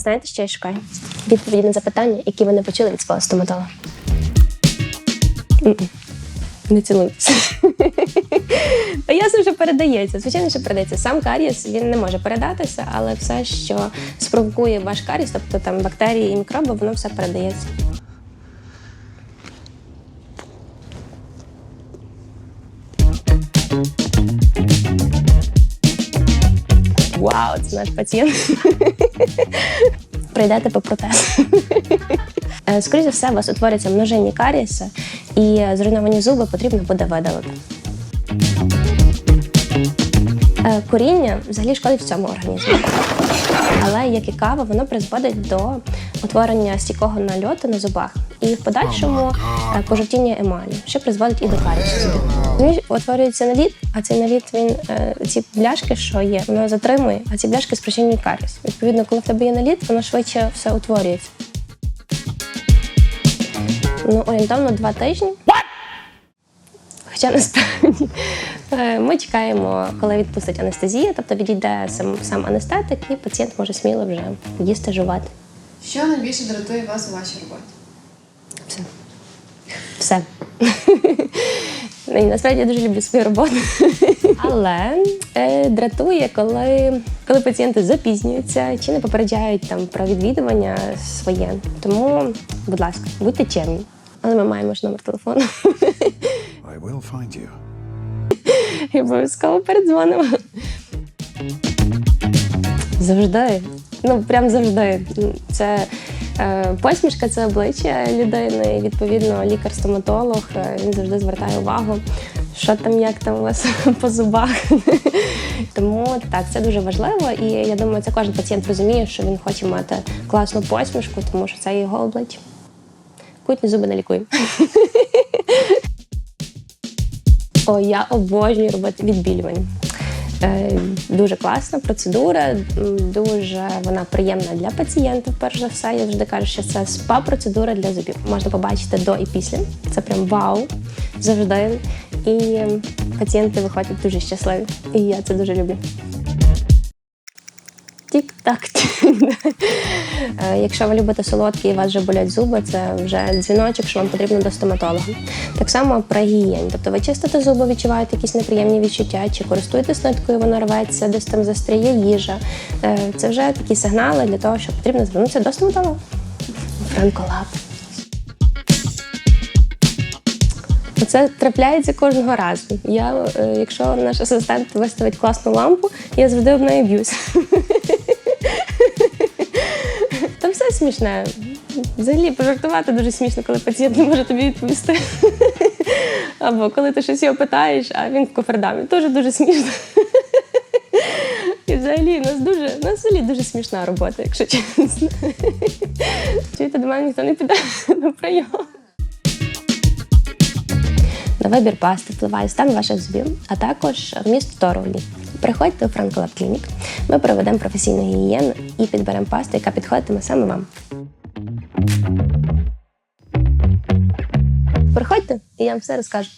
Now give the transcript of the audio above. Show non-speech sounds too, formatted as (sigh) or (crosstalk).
знаєте, що я шукаю? Відповіді на запитання, які ви не почули від свого стоматолога. Mm -mm. Не цілуйтеся. (laughs) Та ясно, що передається. Звичайно, що передається. Сам карієс він не може передатися, але все, що спровокує ваш карієс, тобто там бактерії і мікроби, воно все передається. Вау, це наш пацієнт. Прийдете по протез. Е, Скоріше за все, у вас утворяться множинні карієси, і зруйновані зуби потрібно буде видалити. Е, Коріння взагалі шкодить всьому організму. Але як і кава, воно призводить до утворення стійкого нальоту на зубах і в подальшому пожовтіння емалі, що призводить і до карісу зубів. Він утворюється наліт, а цей наліт він е, ці бляшки, що є, воно затримує, а ці бляшки спричинюють каріс. Відповідно, коли в тебе є наліт, воно швидше все утворюється. Ну, орієнтовно два тижні. Хоча насправді е, ми чекаємо, коли відпустить анестезія, тобто відійде сам, сам анестетик, і пацієнт може сміло вже їсти, жувати. Що найбільше дратує вас у вашій роботі? Все. Все. (laughs) І насправді я дуже люблю свою роботу. (laughs) Але е, дратує, коли, коли пацієнти запізнюються чи не попереджають там про відвідування своє. Тому, будь ласка, будьте чемні. Але ми маємо ж номер телефону. I will find you. (laughs) І обов'язково передзвонимо. Завжди. Ну, прям завжди. Це посмішка, це обличчя людини. І, відповідно, лікар-стоматолог е, він завжди звертає увагу, що там, як там у вас (laughs) по зубах. (laughs) Тому так, це дуже важливо. І я думаю, це кожен пацієнт розуміє, що він хоче мати класну посмішку, тому що це його обличчя. Кутні зуби не лікуємо. (laughs) О, я обожнюю робити відбілювання. Е, дуже класна процедура, дуже вона приємна для пацієнта. Перш за все, я завжди кажу, що це спа-процедура для зубів. Можна побачити до і після. Це прям вау завжди. І пацієнти виходять дуже щасливі. І я це дуже люблю. Тік-так. Е, Якщо ви любите солодкі і у вас вже болять зуби, це вже дзвіночок, що вам потрібно до стоматолога. Так само при гігієні. Тобто ви чистите зуби, відчуваєте якісь неприємні відчуття, чи користуєтесь ниткою, вона рветься, десь там застряє їжа. Е, Це вже такі сигнали для того, що потрібно звернутися до стоматолога. Франколаб. Це трапляється кожного разу. Я, е, якщо наш асистент виставить класну лампу, я завжди об неї б'юсь. (laughs) Там все смішне. Взагалі пожартувати дуже смішно, коли пацієнт не може тобі відповісти. (laughs) Або коли ти щось його питаєш, а він в кофердамі. Теж дуже смішно. (laughs) І взагалі у нас дуже у нас взагалі дуже смішна робота, якщо чесно. Чуєте, до мене ніхто не піде на прийом. На вибір пасти впливає стан ваших зубів, а також вміст них. Приходьте у Lab Clinic, ми проведемо професійну гігієну і підберемо пасту, яка підходитиме саме вам. Приходьте, і я вам все розкажу.